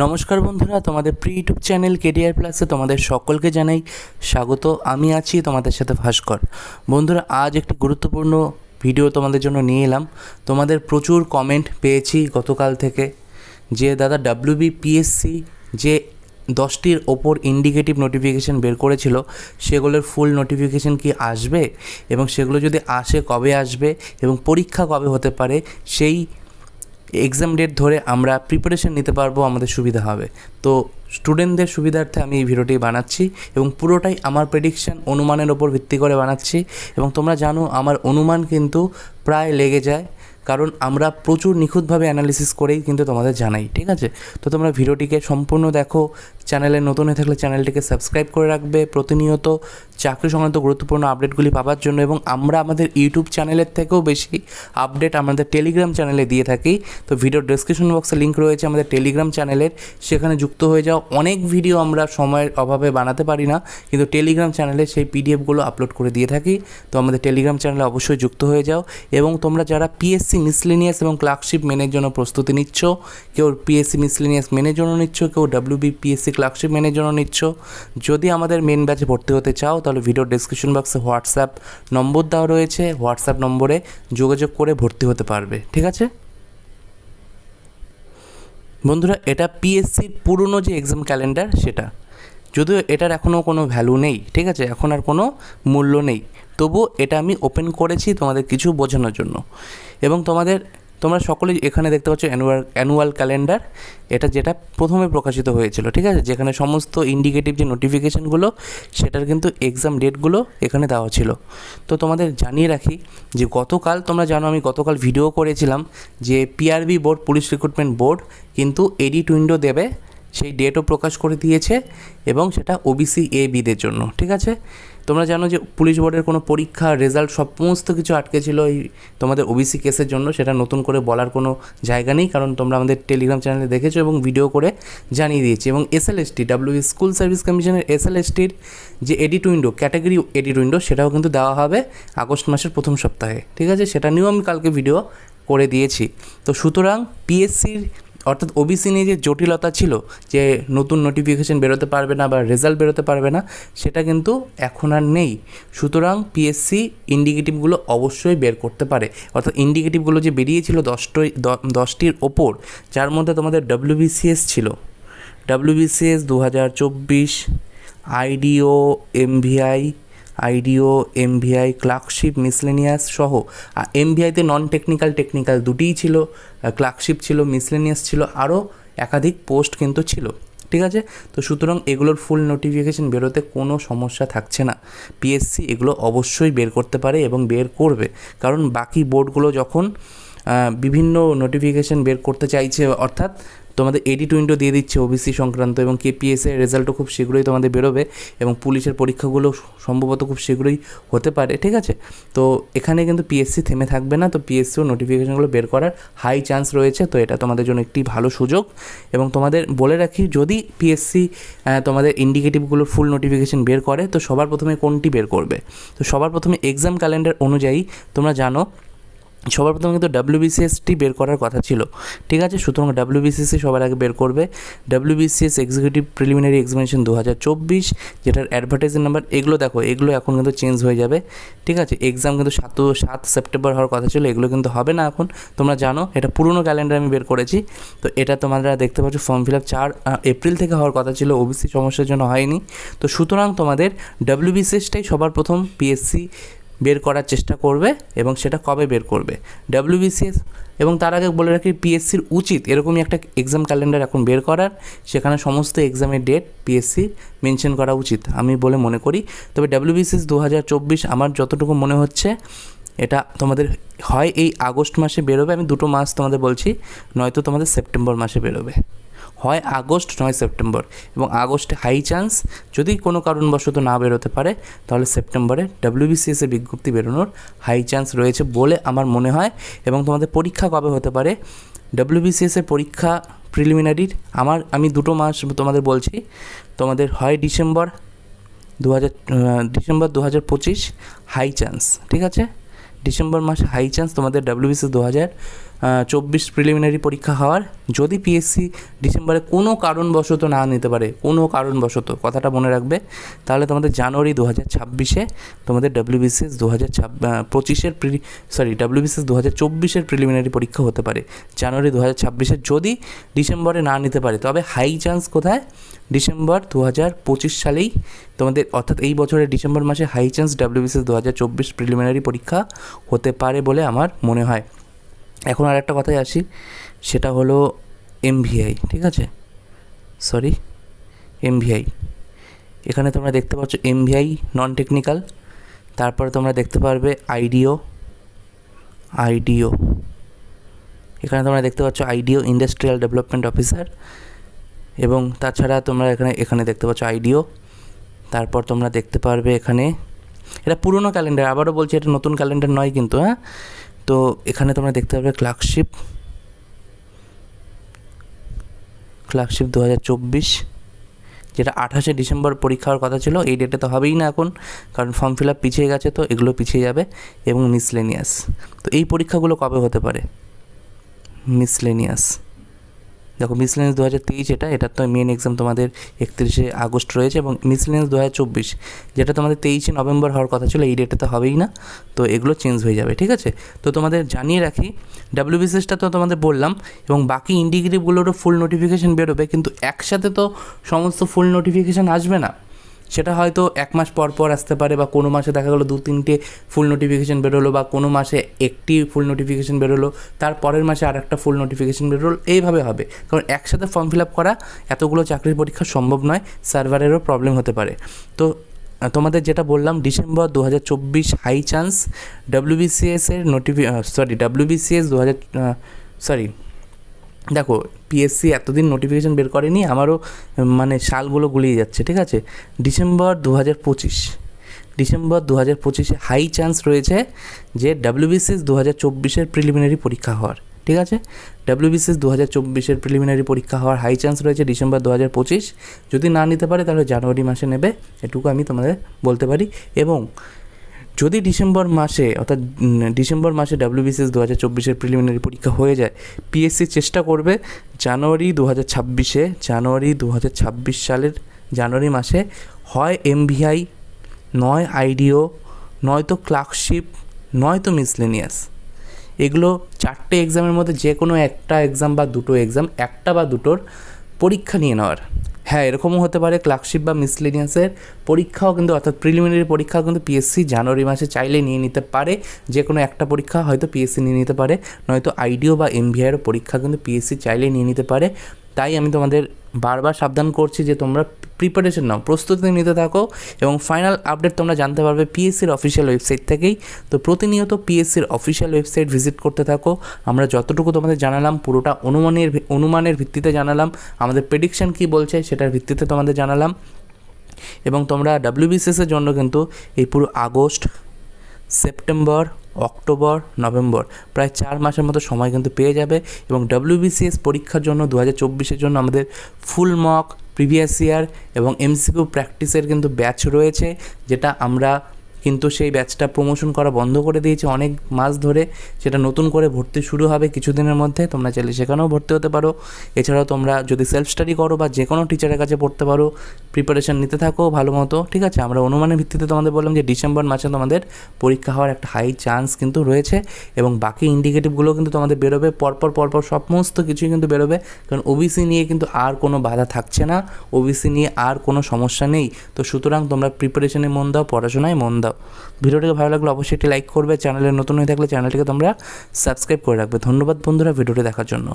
নমস্কার বন্ধুরা, তোমাদের প্রি ইউটিউব চ্যানেল কেডিআর প্লাসে তোমাদের সকলকে জানাই স্বাগত। আমি আছি তোমাদের সাথে ভাস্কর। বন্ধুরা, আজ একটি গুরুত্বপূর্ণ ভিডিও তোমাদের জন্য নিয়ে এলাম। তোমাদের প্রচুর কমেন্ট পেয়েছি গতকাল থেকে যে দাদা ডাব্লিউবি পিএসসি যে দশটির ওপর ইন্ডিকেটিভ নোটিফিকেশান বের করেছিল, সেগুলোর ফুল নোটিফিকেশান কি আসবে? এবং সেগুলো যদি আসে, কবে আসবে? এবং পরীক্ষা কবে হতে পারে? সেই এক্সাম ডেট ধরে আমরা প্রিপারেশন নিতে পারব, আমাদের সুবিধা হবে। তো স্টুডেন্টদের সুবিধার্থে আমি এই ভিডিওটি বানাচ্ছি এবং পুরোটাই আমার প্রেডিকশান অনুমানের ওপর ভিত্তি করে বানাচ্ছি। এবং তোমরা জানো, আমার অনুমান কিন্তু প্রায় লেগে যায়। কারণ আমরা প্রচুর নিখুঁতভাবে অ্যানালিসিস করেই কিন্তু তোমাদের জানাই, ঠিক আছে? তো তোমরা ভিডিওটিকে সম্পূর্ণ দেখো, চ্যানেলে নতুন হয়ে থাকলে চ্যানেলটিকে সাবস্ক্রাইব করে রাখবে, প্রতিনিয়ত চাকরি সংক্রান্ত গুরুত্বপূর্ণ আপডেটগুলি পাওয়ার জন্য এবং আমরা আমাদের ইউটিউব চ্যানেলের থেকেও বেশি আপডেট আমাদের টেলিগ্রাম চ্যানেলে দিয়ে থাকি। তো ভিডিওর ডেসক্রিপশন বক্সে লিঙ্ক রয়েছে আমাদের টেলিগ্রাম চ্যানেলের সেখানে যুক্ত হয়ে যাও। অনেক ভিডিও আমরা সময়ের অভাবে বানাতে পারি না, কিন্তু টেলিগ্রাম চ্যানেলে সেই পিডিএফগুলো আপলোড করে দিয়ে থাকি। তো আমাদের টেলিগ্রাম চ্যানেলে অবশ্যই যুক্ত হয়ে যাও এবং তোমরা যারা পিএসসি মিসলিনিয়াস এবং ক্লার্কশিপ মেনের জন্য প্রস্তুতি নিচ্ছ? কেউ পিএসসি মিসলিনিয়াস মেনের জন্য নিচ্ছ? কেউ ডাব্লিউবি পিএসসি ক্লার্কশিপ মেনের জন্য নিচ্ছ? যদি আমাদের মেন ব্যাচে ভর্তি হতে চাও, তাহলে ভিডিও ডেসক্রিপশন বক্সে হোয়াটসঅ্যাপ নম্বর দেওয়া রয়েছে। হোয়াটসঅ্যাপ নম্বরে যোগাযোগ করে ভর্তি হতে পারবে। ঠিক আছে? বন্ধুরা, এটা পিএসসির পুরনো যে এক্সাম ক্যালেন্ডার সেটা। যদিও এটার এখনও কোনো ভ্যালু নেই, ঠিক আছে? এখন আর কোনো মূল্য নেই। তবুও এটা আমি ওপেন করেছি তোমাদের কিছু বোঝানোর জন্য। এবং তোমাদের, তোমরা সকলেই এখানে দেখতে পাচ্ছ অ্যানুয়াল অ্যানুয়াল ক্যালেন্ডার এটা যেটা প্রথমে প্রকাশিত হয়েছিল, ঠিক আছে? যেখানে সমস্ত ইন্ডিকেটিভ যে নোটিফিকেশানগুলো সেটার কিন্তু এক্সাম ডেটগুলো এখানে দেওয়া ছিল। তো তোমাদের জানিয়ে রাখি যে গতকাল, তোমরা জানো আমি গতকাল ভিডিও করেছিলাম যে PRB board police recruitment board কিন্তু এডিট উইন্ডো দেবে সেই ডেটও প্রকাশ করে দিয়েছে এবং সেটা ওবিসি এ বিদের জন্য, ঠিক আছে? তোমরা জানো যে পুলিশ বোর্ডের কোনো পরীক্ষা রেজাল্ট সমস্ত কিছু আটকে ছিল এই তোমাদের ওবিসি কেসের জন্য, সেটা নতুন করে বলার কোনো জায়গা নেই, কারণ তোমরা আমাদের টেলিগ্রাম চ্যানেলে দেখেছ এবং ভিডিও করে জানিয়ে দিয়েছি। এবং S L SLST W school service কমিশনের এস এল এসএলএসটির যে edit window category edit window সেটাও কিন্তু দেওয়া হবে আগস্ট মাসের প্রথম সপ্তাহে, ঠিক আছে? সেটা নিয়েও আমি কালকে ভিডিও করে দিয়েছি। তো সুতরাং পিএসসির অর্থাৎ ওবিসি নিয়ে যে জটিলতা ছিল যে নতুন নোটিফিকেশান বেরোতে পারবে না বা রেজাল্ট বেরোতে পারবে না, সেটা কিন্তু এখন আর নেই। সুতরাং পিএসসি ইন্ডিকেটিভগুলো অবশ্যই বের করতে পারে। অর্থাৎ ইন্ডিকেটিভগুলো যে বেরিয়েছিল দশটি দশটির ওপর, যার মধ্যে তোমাদের ডাব্লিউবিসিএস ছিল। ডাব্লিউবিসিএস দু হাজার চব্বিশ IDO MVI IDO, MVI, clerkship, miscellaneous সহ এমভিআইতে নন টেকনিক্যাল টেকনিক্যাল দুটিই ছিল ক্লার্কশিপ ছিল, মিসলেনিয়াস ছিল, আরও একাধিক পোস্ট কিন্তু ছিল। ঠিক আছে? তো সুতরাং এগুলোর ফুল নোটিফিকেশান বেরোতে কোনো সমস্যা থাকছে না। পিএসসি এগুলো অবশ্যই বের করতে পারে এবং বের করবে। কারণ বাকি বোর্ডগুলো যখন বিভিন্ন নোটিফিকেশান বের করতে চাইছে, অর্থাৎ তোমাদের এডিট উইন্ডো দিয়ে দিচ্ছে ওবিসি সংক্রান্ত এবং কেপিএস এর রেজাল্টও খুব শীঘ্রই তোমাদের বেরোবে এবং পুলিশের পরীক্ষাগুলো সম্ভবত খুব শীঘ্রই হতে পারে, ঠিক আছে? তো এখানে কিন্তু পিএসসি থেমে থাকবে না, তো পিএসসিও নোটিফিকেশানগুলো বের করার হাই চান্স রয়েছে, তো এটা তোমাদের জন্য একটি ভালো সুযোগ। এবং তোমাদের বলে রাখি, যদি পিএসসি তোমাদের ইন্ডিকেটিভগুলোর ফুল নোটিফিকেশান বের করে, তো সবার প্রথমে কোনটি বের করবে? তো সবার প্রথমে এক্সাম ক্যালেন্ডার অনুযায়ী তোমরা জানো সবার প্রথমে কিন্তু ডাব্লিউবিসিএসটি বের করার কথা ছিল। ঠিক আছে? সুতরাং ডাব্লিউবিসিএসি সবার আগে বের করবে। ডাব্লিউবিসিএস এক্সিকিউটিভ প্রিলিমিনারি এক্সামিনেশন দু হাজার চব্বিশ, যেটার অ্যাডভার্টাইজিং নাম্বার এগুলো দেখো, এগুলো এখন কিন্তু চেঞ্জ হয়ে যাবে। ঠিক আছে? এক্সাম কিন্তু সাত সাত সেপ্টেম্বর হওয়ার কথা ছিল, এগুলো কিন্তু হবে না এখন। তোমরা জানো, এটা পুরনো ক্যালেন্ডার আমি বের করেছি। তো এটা তোমরা দেখতে পাচ্ছ ফর্ম ফিল আপ চার এপ্রিল থেকে হওয়ার কথা ছিল ওবিসি সমস্যার জন্য হয়নি। তো সুতরাং তোমাদের ডাব্লিউবিসিএসটাই সবার প্রথম পিএসসি বের করার চেষ্টা করবে এবং সেটা কবে বের করবে? ডাব্লিউবিসিএস এবং তার আগে বলে রাখি পিএসসির উচিত এরকমই একটা এক্সাম ক্যালেন্ডার এখন বের করার, সেখানে সমস্ত এক্সামের ডেট পিএসসি মেনশন করা উচিত, আমি বলে মনে করি। তবে ডাব্লিউবিসিএস দু হাজার চব্বিশ আমার যতটুকু মনে হচ্ছে, এটা তোমাদের হয় এই আগস্ট মাসে বেরোবে, আমি দুটো মাস তোমাদের বলছি, নয়তো তোমাদের সেপ্টেম্বর মাসে বেরোবে। হয় আগস্ট নয় সেপ্টেম্বর এবং আগস্টে হাই চান্স যদি কোনো কারণবশত না বেরোতে পারে, তাহলে সেপ্টেম্বরে ডাব্লিউবিসিএসের বিজ্ঞপ্তি বেরোনোর হাই চান্স রয়েছে বলে আমার মনে হয় এবং তোমাদের পরীক্ষা কবে হতে পারে? ডাব্লিউবিসিএসের পরীক্ষা প্রিলিমিনারির আমার, আমি দুটো মাস তোমাদের বলছি, তোমাদের হয় ডিসেম্বর দু হাজার ডিসেম্বর দু হাজার পঁচিশ হাই চান্স ঠিক আছে? ডিসেম্বর মাসে হাই চান্স তোমাদের ডাব্লিউবিসি দু হাজার চব্বিশ প্রিলিমিনারি পরীক্ষা হওয়ার, যদি পিএসসি ডিসেম্বরে কোনো কারণবশত না নিতে পারে, কোনো কারণবশত, কথাটা মনে রাখবে, তাহলে তোমাদের জানুয়ারি দু হাজার ছাব্বিশে, তোমাদের ডাব্লিউবিসিএস দু হাজার ছাব পঁচিশের প্রি সরি ডাব্লিউবিসিএস দু হাজার চব্বিশের প্রিলিমিনারি পরীক্ষা হতে পারে, জানুয়ারি দু হাজার ছাব্বিশে, যদি ডিসেম্বরে না নিতে পারে, তবে হাই চান্স কোথায়? ডিসেম্বর দু হাজার পঁচিশ সালেই তোমাদের, অর্থাৎ এই বছরের ডিসেম্বর মাসে হাই চান্স ডাব্লিউবিসিএস দু হাজার চব্বিশ প্রিলিমিনারি পরীক্ষা হতে পারে বলে আমার মনে হয়। এখন আর একটা কথায় আসি, সেটা হলো এমভিআই ঠিক আছে? সরি এমভিআই এখানে তোমরা দেখতে পাচ্ছ এমভিআই নন টেকনিক্যাল তারপরে তোমরা দেখতে পারবে আইডিও আইডিও এখানে তোমরা দেখতে পাচ্ছ আইডিও ইন্ডাস্ট্রিয়াল ডেভেলপমেন্ট অফিসার এবং তাছাড়া তোমরা এখানে এখানে দেখতে পাচ্ছ আইডিও তারপর তোমরা দেখতে পারবে এখানে, এটা পুরনো ক্যালেন্ডার আবারও বলছি এটা নতুন ক্যালেন্ডার নয় কিন্তু হ্যাঁ? তো এখানে তোমরা দেখতে পাবে ক্লার্কশিপ ক্লার্কশিপ দু হাজার চব্বিশ, যেটা আঠাশে ডিসেম্বর পরীক্ষা হওয়ার কথা ছিল, এই ডেটে তো হবেই না এখন, কারণ ফর্ম ফিল আপ পিছিয়ে গেছে তো, এগুলো পিছিয়ে যাবে, এবং মিসলেনিয়াস তো এই পরীক্ষাগুলো কবে হতে পারে? মিসলেনিয়াস দেখো মিসলেন্স দু হাজার তেইশ এটা এটার তো মেন এক্সাম তোমাদের একত্রিশে আগস্ট রয়েছে এবং মিসলেন্স দু হাজার চব্বিশ, যেটা তোমাদের তেইশে নভেম্বর হওয়ার কথা ছিল, এই ডেটে তো হবেই না। তো এগুলো চেঞ্জ হয়ে যাবে, ঠিক আছে? তো তোমাদের জানিয়ে রাখি ডাব্লিউবিসিএসটা তো তোমাদের বললাম, এবং বাকি ইন্ডিগ্রিগুলোরও ফুল নোটিফিকেশান বেরোবে, কিন্তু একসাথে তো সমস্ত ফুল নোটিফিকেশান আসবে না। সেটা হয়তো এক মাস পর পর আসতে পারে বা কোনো মাসে দেখা গেলো দু, তিনটে ফুল নোটিফিকেশান বেরোলো বা কোনো মাসে একটি ফুল নোটিফিকেশান বেরোলো, তার পরের মাসে আর একটা ফুল নোটিফিকেশান বেরোলো, এইভাবে হবে। কারণ একসাথে ফর্ম ফিল আপ করা এতগুলো চাকরির পরীক্ষা সম্ভব নয় সার্ভারেরও প্রবলেম হতে পারে। তো, তোমাদের যেটা বললাম, ডিসেম্বর দু হাজার চব্বিশ হাই চান্স ডাব্লিউবিসিএসের নোটিফি সরি ডাব্লিউবিসিএস দু হাজার সরি দেখো পিএসসি এতদিন নোটিফিকেশান বের করেনি, আমারও মানে সালগুলো গুলিয়ে যাচ্ছে, ঠিক আছে? ডিসেম্বর দু হাজার পঁচিশ, ডিসেম্বর দু হাজার পঁচিশে হাই চান্স রয়েছে যে ডাব্লিউবিসিএস দু হাজার চব্বিশের প্রিলিমিনারি পরীক্ষা হওয়ার, ঠিক আছে? ডাব্লিউবিসিএস দু হাজার চব্বিশের প্রিলিমিনারি পরীক্ষা হওয়ার হাই চান্স রয়েছে ডিসেম্বর দু হাজার পঁচিশ। যদি না নিতে পারে, তাহলে জানুয়ারি মাসে নেবে, এটুকু আমি তোমাদের বলতে পারি। এবং যদি ডিসেম্বর মাসে, অর্থাৎ ডিসেম্বর মাসে ডাব্লিউবিসিএস দু হাজার চব্বিশের প্রিলিমিনারি পরীক্ষা হয়ে যায় পিএসসি চেষ্টা করবে জানুয়ারি দু হাজার ছাব্বিশে, জানুয়ারি দু হাজার ছাব্বিশ সালের জানুয়ারি মাসে হয় এমভিআই নয় আইডিও নয়তো ক্লার্কশিপ নয়তো মিসলেনিয়াস এগুলো চারটে এক্সামের মধ্যে যে কোনো একটা এক্সাম বা দুটো এক্সাম একটা বা দুটোর পরীক্ষা নিয়ে নেওয়ার। হ্যাঁ এরকমও হতে পারে। ক্লার্কশিপ বা মিসলেনিয়াসের পরীক্ষাও কিন্তু, অর্থাৎ প্রিলিমিনারি পরীক্ষাও কিন্তু পিএসসি জানুয়ারি মাসে চাইলে নিয়ে নিতে পারে। যে কোনো একটা পরীক্ষা হয়তো পিএসসি নিয়ে নিতে পারে। নয়তো আইডিও বা এমভিআইয়েরও পরীক্ষা কিন্তু পিএসসি চাইলে নিয়ে নিতে পারে। তাই আমি তোমাদের বারবার সাবধান করছি যে তোমরা প্রিপারেশন নাও, প্রস্তুতি নিতে থাকো এবং ফাইনাল আপডেট তোমরা জানতে পারবে পিএসসির অফিসিয়াল ওয়েবসাইট থেকেই। তো প্রতিনিয়ত পিএসসির অফিসিয়াল ওয়েবসাইট ভিজিট করতে থাকো। আমরা যতটুকু তোমাদের জানালাম, পুরোটা অনুমানের অনুমানের ভিত্তিতে জানালাম। আমাদের প্রেডিকশন কী বলছে সেটার ভিত্তিতে তোমাদের জানালাম। এবং তোমরা ডাব্লিউবিসিএসের জন্য কিন্তু এই পুরো আগস্ট, সেপ্টেম্বর অক্টোবর, নভেম্বর। প্রায় চার মাসের মতো সময় কিন্তু পেয়ে যাবে এবং ডাব্লিউবিসিএস পরীক্ষার জন্য দু হাজার চব্বিশের জন্য আমাদের ফুল মক প্রিভিয়াস ইয়ার এবং এমসিকিউ প্র্যাকটিসের কিন্তু ব্যাচ রয়েছে, যেটা আমরা কিন্তু সেই ব্যাচটা প্রমোশন করা বন্ধ করে দিয়েছে অনেক মাস ধরে সেটা নতুন করে ভর্তি শুরু হবে কিছুদিনের মধ্যে, তোমরা চাইলে সেখানেও ভর্তি হতে পারো। এছাড়াও তোমরা যদি সেলফ স্টাডি করো বা যে কোনো টিচারের কাছে পড়তে পারো প্রিপারেশন নিতে থাকো ভালো মতো, ঠিক আছে? আমরা অনুমানের ভিত্তিতে তোমাদের বললাম যে ডিসেম্বর মাসে তোমাদের পরীক্ষা হওয়ার একটা হাই চান্স কিন্তু রয়েছে এবং বাকি ইন্ডিকেটিভগুলো কিন্তু তোমাদের বেরোবে, পরপর পরপর সমস্ত কিছুই কিন্তু বেরোবে, কারণ ওবিসি নিয়ে কিন্তু আর কোনো বাধা থাকছে না ওবিসি নিয়ে আর কোনো সমস্যা নেই। তো সুতরাং তোমরা প্রিপারেশনে মন দাও, পড়াশোনায় মন দাও। ভিডিওটিকে ভালো লাগলে অবশ্যই একটি লাইক করবে। চ্যানেলে নতুন হয়ে থাকলে চ্যানেলটিকে তোমরা সাবস্ক্রাইব করে রাখবে। ধন্যবাদ বন্ধুরা ভিডিওটি দেখার জন্য।